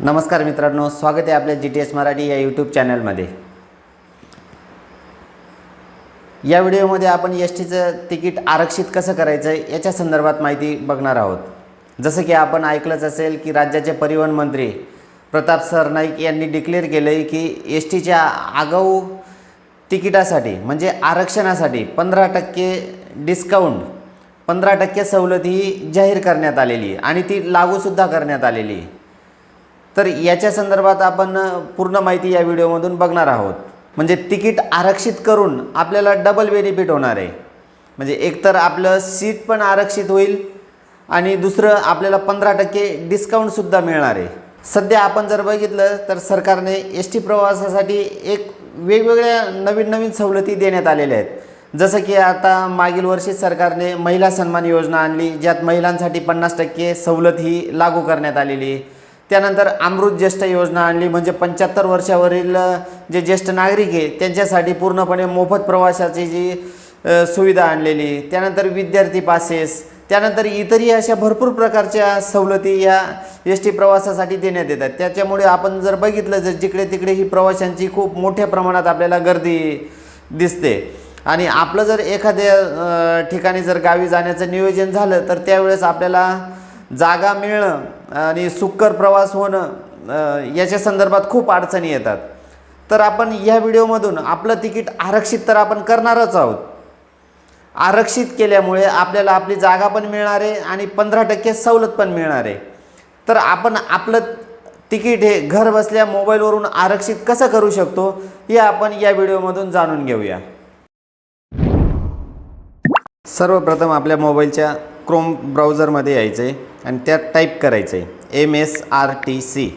नमस्कार मित्रांनो स्वागत आहे आपल्या जी टी एस मराठी या यूट्यूब चॅनलमध्ये या व्हिडिओमध्ये आपण एस टीचं तिकीट आरक्षित कसं करायचं आहे याच्या संदर्भात माहिती बघणार आहोत. जसं की आपण ऐकलंच असेल की राज्याचे परिवहन मंत्री प्रताप सरनाईक यांनी डिक्लेअर केलं आहे की एस टीच्या आगाऊ तिकिटासाठी म्हणजे आरक्षणासाठी पंधरा टक्के डिस्काउंट पंधरा टक्के सवलत ही जाहीर करण्यात आलेली आहे आणि ती लागूसुद्धा करण्यात आलेली आहे. तर याच्या संदर्भात आपण पूर्ण माहिती या व्हिडिओमधून बघणार आहोत. म्हणजे तिकीट आरक्षित करून आपल्याला डबल बेनिफिट होणार आहे. म्हणजे एकतर आपलं सीट पण आरक्षित होईल आणि दुसरं आपल्याला पंधरा टक्के डिस्काउंटसुद्धा मिळणार आहे. सध्या आपण जर बघितलं तर सरकारने एस टी प्रवासासाठी एक वेगवेगळ्या नवीन नवीन सवलती देण्यात आलेल्या आहेत. जसं की आता मागील वर्षी सरकारने महिला सन्मान योजना आणली ज्यात महिलांसाठी पन्नास टक्के सवलत ही लागू करण्यात आलेली आहे. त्यानंतर अमृत ज्येष्ठ योजना आणली म्हणजे पंच्याहत्तर वर्षावरील जे ज्येष्ठ नागरिक आहे त्यांच्यासाठी पूर्णपणे मोफत प्रवासाची जी सुविधा आणलेली. त्यानंतर विद्यार्थी पासेस त्यानंतर इतरही अशा भरपूर प्रकारच्या सवलती या एस टी प्रवासासाठी देण्यात येतात. त्याच्यामुळे आपण जर बघितलं जर जिकडे तिकडे ही प्रवाशांची खूप मोठ्या प्रमाणात आपल्याला गर्दी दिसते. आणि आपलं जर एखाद्या ठिकाणी जर गावी जाण्याचं नियोजन झालं तर त्यावेळेस आपल्याला जागा मिळणं आणि सुकर प्रवास होणं याच्या संदर्भात खूप अडचणी येतात. तर आपण या व्हिडिओमधून आपलं तिकीट आरक्षित तर आपण करणारच आहोत. आरक्षित केल्यामुळे आपल्याला आपली जागा पण मिळणार आहे आणि पंधरा टक्के सवलत पण मिळणार. आहे तर आपण आपलं तिकीट हे घर बसल्या मोबाईलवरून आरक्षित कसं करू शकतो हे आपण या व्हिडिओमधून जाणून घेऊया. सर्वप्रथम आपल्या मोबाईलच्या क्रोम ब्राउझरमध्ये यायचं आहे आणि त्यात टाईप करायचं आहे M S R T C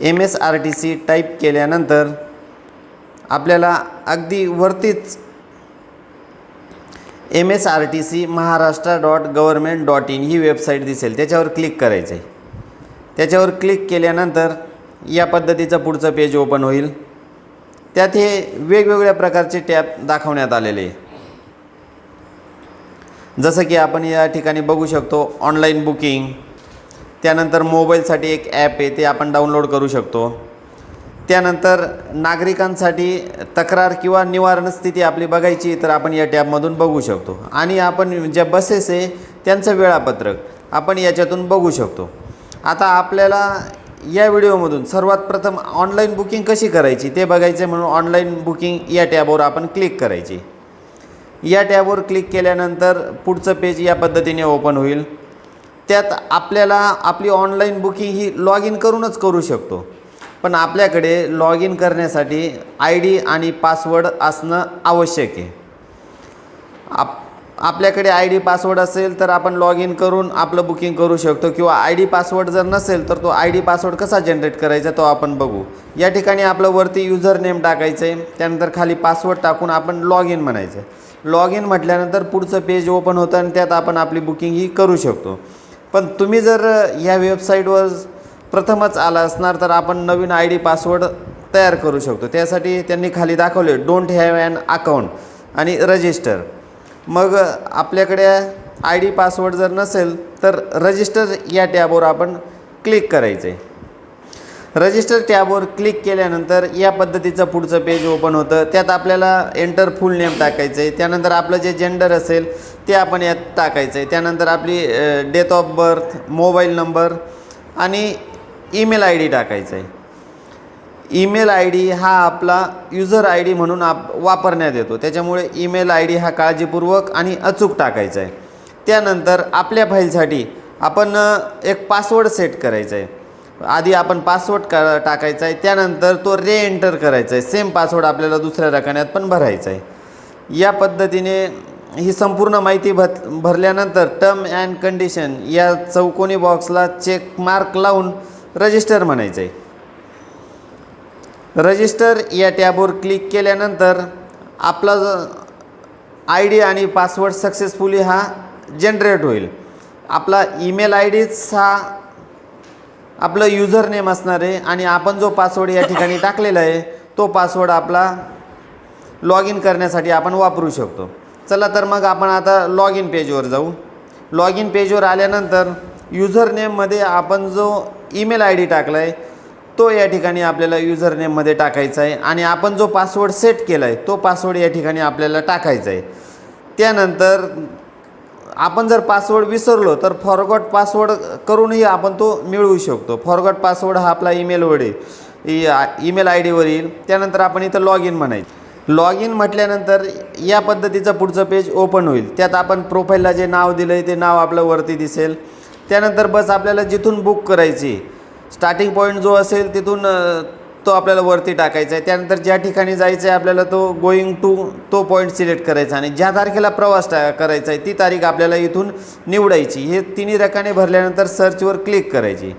M S R T C type केल्यानंतर आपल्याला अगदी वरतीच M S R T C Maharashtra dot government dot in he website दिसेल. त्याच्यावर क्लिक करायचं आहे त्याच्यावर क्लिक केल्यानंतर या पद्धतीचं पुढचं पेज ओपन होईल. त्यात हे वेगवेगळ्या प्रकारचे टॅब दाखवण्यात आलेले. आहे जसं की आपण या ठिकाणी बघू शकतो ऑनलाईन बुकिंग त्यानंतर मोबाईलसाठी एक ॲप आहे ते आपण डाउनलोड करू शकतो. त्यानंतर नागरिकांसाठी तक्रार किंवा निवारण स्थिती आपली बघायची तर आपण या टॅबमधून बघू शकतो. आणि आपण ज्या बसेस आहे त्यांचं वेळापत्रक आपण याच्यातून बघू शकतो. आता आपल्याला या व्हिडिओमधून सर्वात प्रथम ऑनलाईन बुकिंग कशी करायची ते बघायचे म्हणून ऑनलाईन बुकिंग या टॅबवर आपण क्लिक करायची. या टॅबवर क्लिक केल्यानंतर पुढचं पेज या पद्धतीने ओपन होईल. त्यात आपल्याला आपली ऑनलाईन बुकिंग ही लॉग इन करूनच करू शकतो. पण आपल्याकडे लॉग इन करण्यासाठी आय डी आणि पासवर्ड असणं आवश्यक आहे. आप आपल्याकडे आय डी पासवर्ड असेल तर आपण लॉग इन करून आपलं बुकिंग करू शकतो किंवा आय डी पासवर्ड जर नसेल तर तो आय डी पासवर्ड कसा जनरेट करायचा तो आपण बघू. या ठिकाणी आपलं वरती युजर नेम टाकायचं आहे त्यानंतर खाली पासवर्ड टाकून आपण लॉग इन म्हणायचं. लॉग इन म्हटल्यानंतर पुढचं पेज ओपन होतं आणि त्यात आपण आपली बुकिंग ही करू शकतो. पण तुम्ही जर ह्या वेबसाईटवर प्रथमच आला असणार तर आपण नवीन आय डी पासवर्ड तयार करू शकतो. त्यासाठी त्यांनी खाली दाखवले डोंट हॅव ॲन अकाउंट आणि रजिस्टर मग आपल्याकडे आय डी पासवर्ड जर नसेल तर रजिस्टर या टॅबवर आपण क्लिक करायचं. आहे रजिस्टर टॅबवर क्लिक केल्यानंतर या पद्धतीचं पुढचं पेज ओपन होतं. त्यात आपल्याला एंटर फुल नेम टाकायचं आहे त्यानंतर आपलं जे जेंडर असेल ते आपण यात टाकायचं आहे त्यानंतर आपली date of birth mobile number आणि ईमेल आय डी टाकायचं आहे ईमेल आय डी हा आपला युजर आय डी म्हणून आप वापरण्यात येतो. त्याच्यामुळे ईमेल आय डी हा काळजीपूर्वक आणि अचूक टाकायचा आहे त्यानंतर आपल्या फाईलसाठी आपण एक पासवर्ड सेट करायचा आहे आधी आपण पासवर्ड का टाकायचा आहे त्यानंतर तो रे एंटर करायचा आहे सेम पासवर्ड आपल्याला दुसऱ्या रकान्यात पण भरायचा आहे या पद्धतीने ही संपूर्ण माहिती भर भरल्यानंतर टर्म अँड कंडिशन या चौकोनी बॉक्सला चेक मार्क लावून रजिस्टर म्हणायचं आहे रजिस्टर या टॅबवर क्लिक केल्यानंतर आपला आय डी आणि पासवर्ड सक्सेसफुली हा जनरेट होईल. आपला ईमेल आय डीच हा आपलं युजर नेम असणार आहे आणि आपण जो पासवर्ड या ठिकाणी टाकलेला आहे तो पासवर्ड आपला लॉग इन करण्यासाठी आपण वापरू शकतो. चला तर मग आपण आता लॉग इन पेजवर जाऊ. लॉग इन पेजवर आल्यानंतर युझर नेममध्ये आपण जो ईमेल आय डी टाकला आहे तो या ठिकाणी आपल्याला युझर नेममध्ये टाकायचा आहे आणि आपण जो पासवर्ड सेट केला आहे तो पासवर्ड या ठिकाणी आपल्याला टाकायचा आहे. त्यानंतर आपण जर पासवर्ड विसरलो तर फॉरगॉट पासवर्ड करूनही आपण तो मिळवू शकतो. फॉरगॉट पासवर्ड हा आपला ईमेलवर येईल ईमेल आय डीवर येईल. त्यानंतर आपण इथं लॉग इन म्हणायचं. लॉग इन म्हटल्यानंतर या पद्धतीचं पुढचं पेज ओपन होईल. त्यात आपण प्रोफाईलला जे नाव दिलं आहे ते नाव आपलं वरती दिसेल. त्यानंतर बस आपल्याला जिथून बुक करायची स्टार्टिंग पॉईंट जो असेल तिथून तो आपल्याला वरती टाकायचा आहे. त्यानंतर ज्या ठिकाणी जायचं आहे आपल्याला तो गोईंग टू तो पॉईंट सिलेक्ट करायचा आणि ज्या तारखेला प्रवास टा करायचा आहे ती तारीख आपल्याला इथून निवडायची. हे तिन्ही रकाने भरल्यानंतर सर्चवर क्लिक करायची.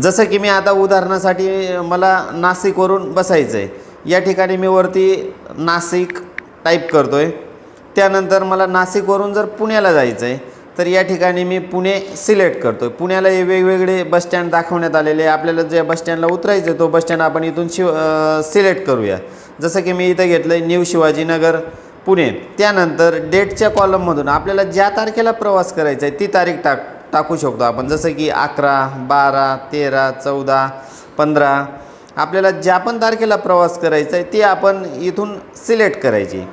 जसं की मी आता उदाहरणासाठी मला नाशिकवरून बसायचं आहे. या ठिकाणी मी वरती नाशिक टाईप करतो आहे त्यानंतर मला नाशिकवरून जर पुण्याला जायचं आहे तर या ठिकाणी मी पुणे सिलेक्ट करतो आहे पुण्याला हे वेगवेगळे बसस्टँड दाखवण्यात आलेले आहे. आपल्याला जे बसस्टँडला उतरायचं आहे तो बसस्टँड आपण इथून शिव सिलेक्ट करूया. जसं की मी इथं घेतलं आहे न्यू शिवाजीनगर पुणे. त्यानंतर डेटच्या कॉलममधून आपल्याला ज्या तारखेला प्रवास करायचा आहे ती तारीख टाक टाकू शकतो आपण. जसं की अकरा बारा तेरा चौदा पंधरा. आपल्याला ज्या पण तारखेला प्रवास करायचा आहे ती आपण इथून सिलेक्ट करायची.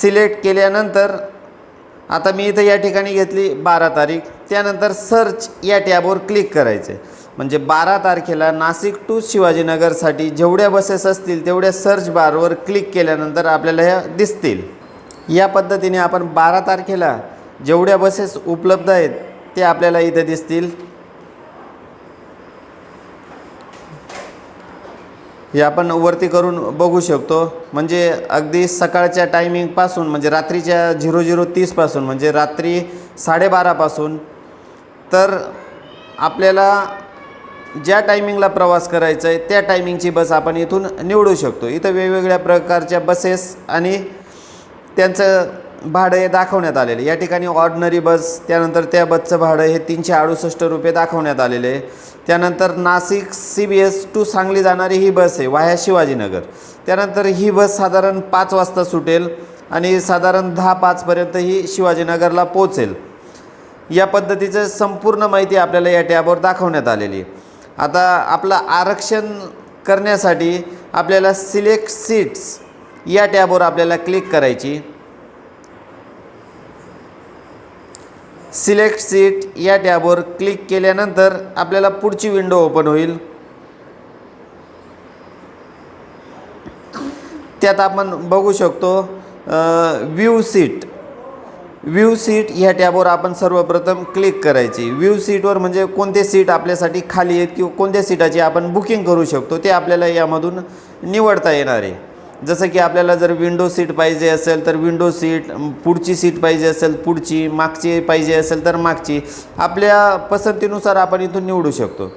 सिलेक्ट केल्यानंतर आता मी इथं या ठिकाणी घेतली बारा तारीख. त्यानंतर सर्च या टॅबवर क्लिक करायचे. म्हणजे बारा तारखेला नाशिक टू शिवाजीनगरसाठी जेवढ्या बसेस असतील तेवढ्या सर्च बारवर क्लिक केल्यानंतर आपल्याला ह्या दिसतील. या पद्धतीने आपण बारा तारखेला जेवढ्या बसेस उपलब्ध आहेत ते आपल्याला इथं दिसतील. हे आपण वरती करून बघू शकतो. म्हणजे अगदी सकाळच्या टायमिंगपासून म्हणजे रात्रीच्या झिरो झिरो तीसपासून म्हणजे रात्री साडेबारापासून तर आपल्याला ज्या टायमिंगला प्रवास करायचा आहे त्या टायमिंगची बस आपण इथून निवडू शकतो. इथं वेगवेगळ्या प्रकारच्या बसेस आणि त्यांचं भाडं हे दाखवण्यात आलेलं. आहे. या ठिकाणी ऑर्डनरी बस त्यानंतर त्या बसचं भाडं हे तीनशे अडुसष्ट रुपये दाखवण्यात आलेले. आहे त्यानंतर Nashik C B S to Sangli जाणारी ही बस आहे वाया शिवाजीनगर. त्यानंतर ही बस साधारण पाच वाजता सुटेल आणि साधारण दहा पाचपर्यंत ही शिवाजीनगरला पोचेल या पद्धतीचं संपूर्ण माहिती आपल्याला या टॅबवर दाखवण्यात आलेली आहे. आता आपलं आरक्षण करण्यासाठी आपल्याला सिलेक्ट सीट्स या टॅबवर आपल्याला क्लिक करायची. सिलेक्ट सीट या टॅबवर क्लिक केल्यानंतर आपल्याला पुढची विंडो ओपन होईल. त्यात आपण बघू शकतो व्ह्यू सीट. व्ह्यू सीट ह्या टॅबवर आपण सर्वप्रथम क्लिक करायची. व्ह्यू सीटवर म्हणजे कोणते सीट आपल्यासाठी खाली आहेत किंवा कोणत्या सीटाची आपण बुकिंग करू शकतो ते आपल्याला यामधून निवडता येणार आहे. जसं की आपल्याला जर विंडो सीट पाहिजे असेल तर विंडो सीट पुढची सीट पाहिजे असेल पुढची मागची पाहिजे असेल तर मागची आपल्या पसंतीनुसार आपण इथून निवडू शकतो.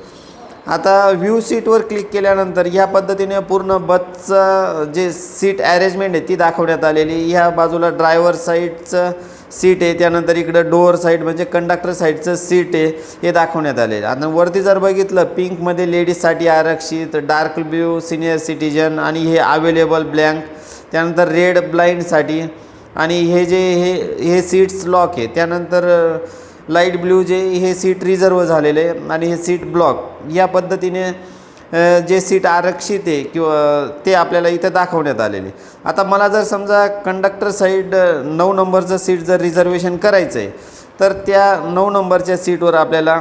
आता व्ह्यू सीटवर क्लिक केल्यानंतर ह्या पद्धतीने पूर्ण बसचं जे सीट ॲरेंजमेंट आहे ती दाखवण्यात आलेली ह्या बाजूला ड्रायव्हर साईडचं सीट आहे त्यानंतर इकडं डोअर साईड म्हणजे कंडक्टर साईडचं सीट आहे हे दाखवण्यात आलेलं आहे. आता वरती जर बघितलं पिंकमध्ये लेडीजसाठी आरक्षित डार्क ब्ल्यू सिनियर सिटीजन आणि हे अवेलेबल ब्लँक त्यानंतर रेड ब्लाइंडसाठी आणि हे जे हे हे सीट्स लॉक आहे. त्यानंतर लाइट ब्ल्यू जे हे सीट रिझर्व झालेलं आहे आणि हे सीट ब्लॉक या पद्धतीने जे सीट आरक्षित आहे किंवा ते आपल्याला इथं दाखवण्यात आलेले. आता मला जर समजा कंडक्टर साईड नऊ नंबरचं सीट जर रिझर्वेशन करायचं आहे तर त्या नऊ नंबरच्या सीटवर आपल्याला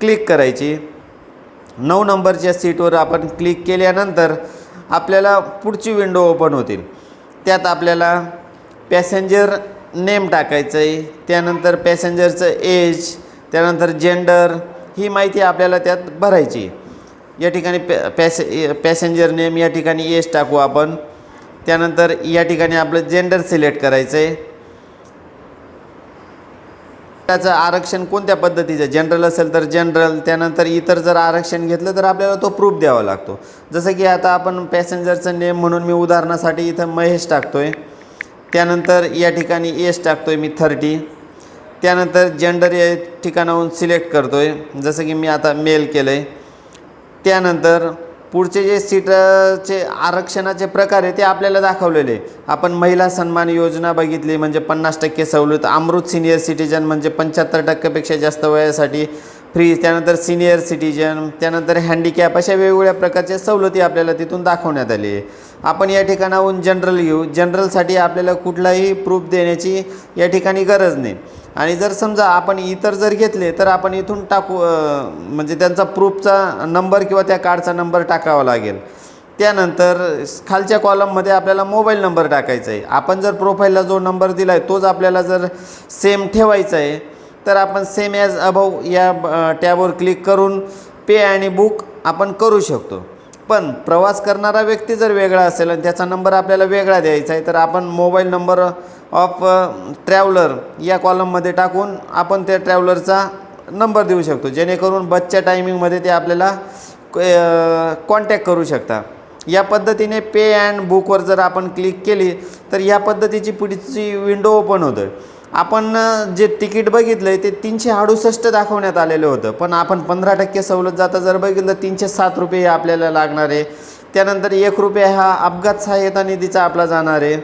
क्लिक करायची. नऊ नंबरच्या सीटवर आपण क्लिक केल्यानंतर आपल्याला पुढची विंडो ओपन होतील. त्यात आपल्याला पॅसेंजर नेम टाकायचं आहे त्यानंतर पॅसेंजरचं एज त्यानंतर जेंडर ही माहिती आपल्याला त्यात भरायची. या ठिकाणी पॅ पॅसे पॅसेंजर नेम या ठिकाणी एस टाकू आपण. त्यानंतर या ठिकाणी आपलं जेंडर सिलेक्ट करायचं आहे त्याचं आरक्षण कोणत्या पद्धतीचं? जनरल असेल तर जनरल त्यानंतर इतर जर आरक्षण घेतलं तर आपल्याला तो प्रूफ द्यावा लागतो. जसं की आता आपण पॅसेंजरचं नेम म्हणून मी उदाहरणासाठी इथं महेश टाकतो आहे त्यानंतर या ठिकाणी एस टाकतो आहे मी थर्टी त्यानंतर जेंडर या ठिकाणाहून सिलेक्ट करतो आहे जसं की मी आता मेल केलं आहे त्यानंतर पुढचे जे सीटचे आरक्षणाचे प्रकार आहे ते आपल्याला दाखवलेले आहे. आपण महिला सन्मान योजना बघितली म्हणजे पन्नास टक्के सवलत अमृत सिनियर सिटीजन म्हणजे पंच्याहत्तर टक्क्यापेक्षा जास्त वयासाठी फ्री त्यानंतर सिनियर सिटीजन त्यानंतर हँडिकॅप अशा वेगवेगळ्या प्रकारच्या सवलती आपल्याला तिथून दाखवण्यात आली आहे. आपण या ठिकाणाहून जनरल घेऊ. जनरलसाठी आपल्याला कुठलाही प्रूफ देण्याची या ठिकाणी गरज नाही. आणि जर समजा आपण इतर जर घेतले तर आपण इथून टाकू म्हणजे त्यांचा प्रूफचा नंबर किंवा त्या कार्डचा नंबर टाकावा लागेल. त्यानंतर खालच्या कॉलममध्ये आपल्याला मोबाईल नंबर टाकायचा आहे. आपण जर प्रोफाईलला जो नंबर दिला आहे तोच आपल्याला जर सेम ठेवायचा आहे तर आपण सेम ॲज अभाव या टॅबवर क्लिक करून पे आणि बुक आपण करू शकतो. पण प्रवास करणारा व्यक्ती जर वेगळा असेल आणि त्याचा नंबर आपल्याला वेगळा द्यायचा आहे तर आपण मोबाईल नंबर ऑफ ट्रॅव्हलर या कॉलममध्ये टाकून आपण त्या ट्रॅव्हलरचा नंबर देऊ शकतो जेणेकरून बसच्या टायमिंगमध्ये ते आपल्याला कॉन्टॅक्ट करू शकता. या पद्धतीने पे अँड बुकवर जर आपण क्लिक केली तर या पद्धतीची पुढची विंडो ओपन होतं आपण जे तिकीट बघितलं आहे ते तीनशे अडुसष्ट दाखवण्यात आलेलं होतं. पण आपण पंधरा टक्के सवलत जाता जर बघितलं तीनशे सात रुपये हे आपल्याला लागणार आहे. त्यानंतर एक रुपये हा अपघात सहाय्यता निधीचा आपला जाणार आहे.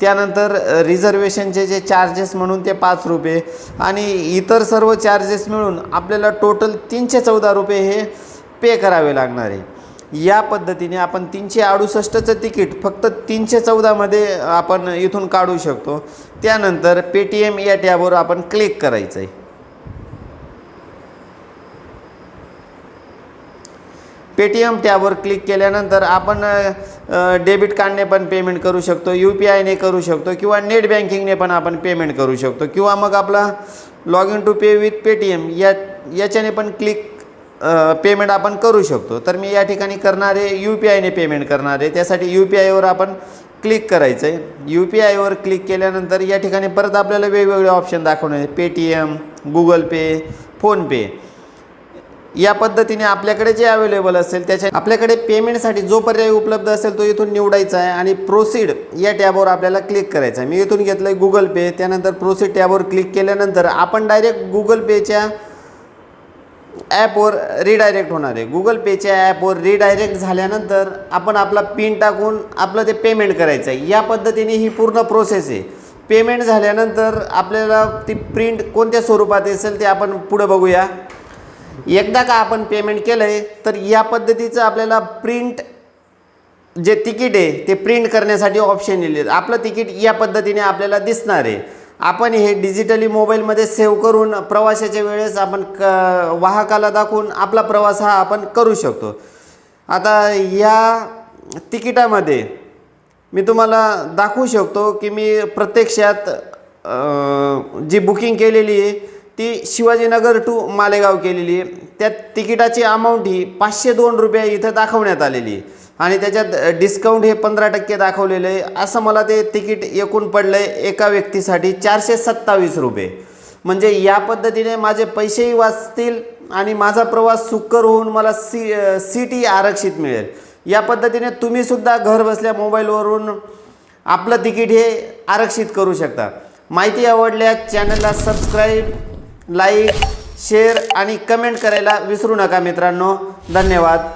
त्यानंतर रिझर्वेशनचे जे चार्जेस म्हणून ते पाच रुपये. आणि इतर सर्व चार्जेस मिळून आपल्याला टोटल तीनशे चौदा रुपये हे पे करावे लागणार आहे. या पद्धतीने आपण तीनशे अडुसष्टचं तिकीट फक्त तीनशे चौदामध्ये आपण इथून काढू शकतो. त्यानंतर पेटीएम या टॅबवर आपण क्लिक करायचं आहे पेटीएम टॅबवर क्लिक केल्यानंतर आपण डेबिट कार्डने पण पेमेंट करू शकतो यू पी आयने करू शकतो किंवा नेट बँकिंगने पण आपण पेमेंट करू शकतो किंवा मग आपला log in to pay with Paytm या याच्याने पण क्लिक पेमेंट आपण करू शकतो. तर मी या ठिकाणी करणार आहे यू पी आयने पेमेंट करणार. आहे त्यासाठी यू पी आयवर आपण क्लिक करायचं आहे यू पी आयवर क्लिक केल्यानंतर या ठिकाणी परत आपल्याला वेगवेगळे ऑप्शन दाखवणार पेटीएम गुगल पे फोनपे या पद्धतीने आपल्याकडे जे अवेलेबल असेल त्याच्या आपल्याकडे पेमेंटसाठी जो पर्याय उपलब्ध असेल तो इथून निवडायचा आहे आणि प्रोसीड या टॅबवर आपल्याला क्लिक करायचं आहे. मी इथून घेतलं आहे गुगल पे त्यानंतर प्रोसीड टॅबवर क्लिक केल्यानंतर आपण डायरेक्ट गुगल पेच्या ॲपवर रिडायरेक्ट होणार आहे. गुगल पेच्या ॲपवर रिडायरेक्ट झाल्यानंतर आपण आपला पिन टाकून आपलं ते पेमेंट करायचं आहे. या पद्धतीने ही पूर्ण प्रोसेस आहे. पेमेंट झाल्यानंतर आपल्याला ती प्रिंट कोणत्या स्वरूपात असेल ते आपण पुढं बघूया. एकदा का आपण पेमेंट केलं आहे तर या पद्धतीचं आपल्याला प्रिंट जे तिकीट आहे ते प्रिंट करण्यासाठी ऑप्शन येईल. आपलं तिकीट या पद्धतीने आपल्याला दिसणार आहे. आपण हे डिजिटली मोबाईलमध्ये सेव्ह करून प्रवासाच्या वेळेस आपण क वाहकाला दाखवून आपला प्रवास हा आपण करू शकतो. आता या तिकिटामध्ये मी तुम्हाला दाखवू शकतो की मी प्रत्यक्षात जी बुकिंग केलेली आहे ती शिवाजीनगर टू मालेगाव केलेली आहे. त्या तिकिटाची अमाऊंट ही पाचशे दोन रुपये इथं दाखवण्यात आलेली आहे. आणि त्याच्यात डिस्काउंट हे पंधरा टक्के दाखवलेलं आहे. असं मला ते तिकीट एकूण पडलं आहे एका व्यक्तीसाठी चारशे सत्तावीस रुपये. म्हणजे या पद्धतीने माझे पैसेही वाचतील आणि माझा प्रवास सुकर होऊन मला सी सीटी आरक्षित मिळेल. या पद्धतीने तुम्हीसुद्धा घर बसल्या मोबाईलवरून आपलं तिकीट हे आरक्षित करू शकता. माहिती आवडल्यास चॅनलला सबस्क्राईब लाईक शेअर आणि कमेंट करायला विसरू नका मित्रांनो. धन्यवाद.